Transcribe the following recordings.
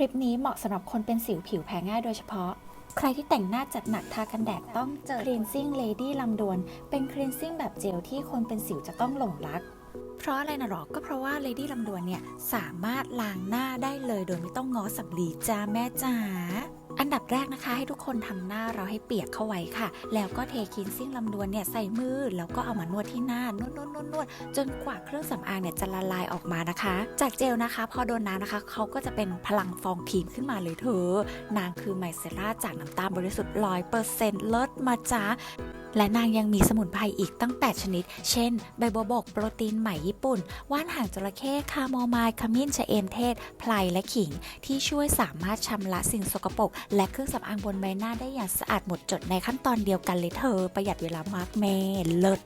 ลิปนี้เหมาะสำหรับคนเป็นสิวผิวแพ้ง่ายโดยเฉพาะ ใครที่แต่งหน้าจัดหนักทากันแดดต้องเจอ Cleansing Lady ลำดวน เป็น Cleansing แบบเจลที่คนเป็นสิวจะต้องหลงรัก เพราะอะไรนะหรอ ก็เพราะว่า Lady ลำดวนเนี่ย สามารถล้างหน้าได้เลยโดยไม่ต้องง้อสับลีจ้าแม่จ๋า อันดับแรกนะคะให้ทุกคนทำหน้าเราให้เปียกเข้าไว้ค่ะ แล้วก็เทคินซิ่งลำดวนเนี่ยใส่มือแล้วก็เอามานวดที่หน้านวดนวดนวดนวดจนกว่าเครื่องสำอางเนี่ยจะละลายออกมานะคะ จากเจลนะคะ พอโดนน้ำนะคะเขาก็จะเป็นพลังฟองครีมขึ้นมาเลยเธอนางคือไมเซล่าจากน้ำตาลบริสุทธิ์ร้อยเปอร์เซ็นต์เลิศมาจ้า และนางยังมีสมุนไพรอีกตั้ง 8 ชนิด เช่น ใบบัวบก โปรตีนไหมญี่ปุ่น ว่านหางจระเข้ คาโมไมล์ ขมิ้น ชะเอมเทศ ไพลและขิง ที่ช่วยสามารถชำระสิ่งสกปรก และเครื่องสำอางบนใบหน้าได้อย่างสะอาดหมดจดในขั้นตอนเดียวกันเลยเธอ ประหยัดเวลามากแม่เลิศ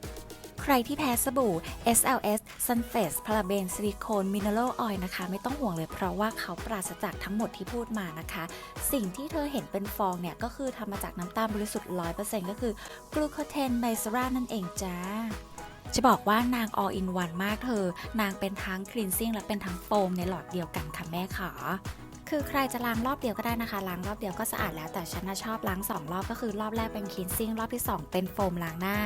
ใครที่แพ้สบู่ SLS Sunface พาราเบนซิลิโคนมินเนอรัลออยล์นะคะ ไม่ต้องห่วงเลยเพราะว่าเขาปราศจากทั้งหมดที่พูดมานะคะ สิ่งที่เธอเห็นเป็นฟองเนี่ย ก็คือทำมาจากน้ำตาลบริสุทธิ์ 100%ก็คือกลูโคเทนไนซรานั่นเองจ้าจะบอกว่านาง all in one มากเธอ นางเป็นทั้ง cleansing และเป็นทั้งโฟมในหลอดเดียวกันค่ะแม่ขาคือใครจะล้างรอบเดียวก็ได้นะคะ ล้างรอบเดียวก็สะอาดแล้วแต่ฉันน่ะชอบล้าง 2 รอบก็คือรอบแรกเป็น cleansing รอบที่ 2 เป็นโฟมล้างหน้า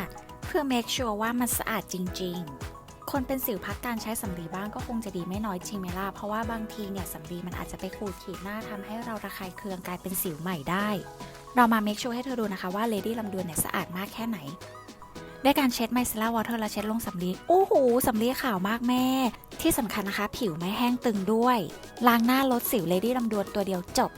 พื่อ make sure ว่ามันสะอาดจริง ๆคนเป็นสิวพักการใช้สำลีบ้างก็คงจะดีไม่น้อยจริงไหมล่ะ เพราะว่าบางทีเนี่ยสำลีมันอาจจะไปขูดขีดหน้าทำให้เราระคายเคืองกลายเป็นสิวใหม่ได้ เรามา make sure ให้เธอดูนะคะว่า Lady ลำดวนเนี่ยสะอาดมากแค่ไหน ได้การเช็ดไมเซล่าวอเตอร์และเช็ดลงสำลีโอ้โหสำลีขาวมากแม่ ที่สำคัญนะคะ ผิวไม่แห้งตึงด้วย ล้างหน้าลดสิว Lady ลำดวนตัวเดียวจบ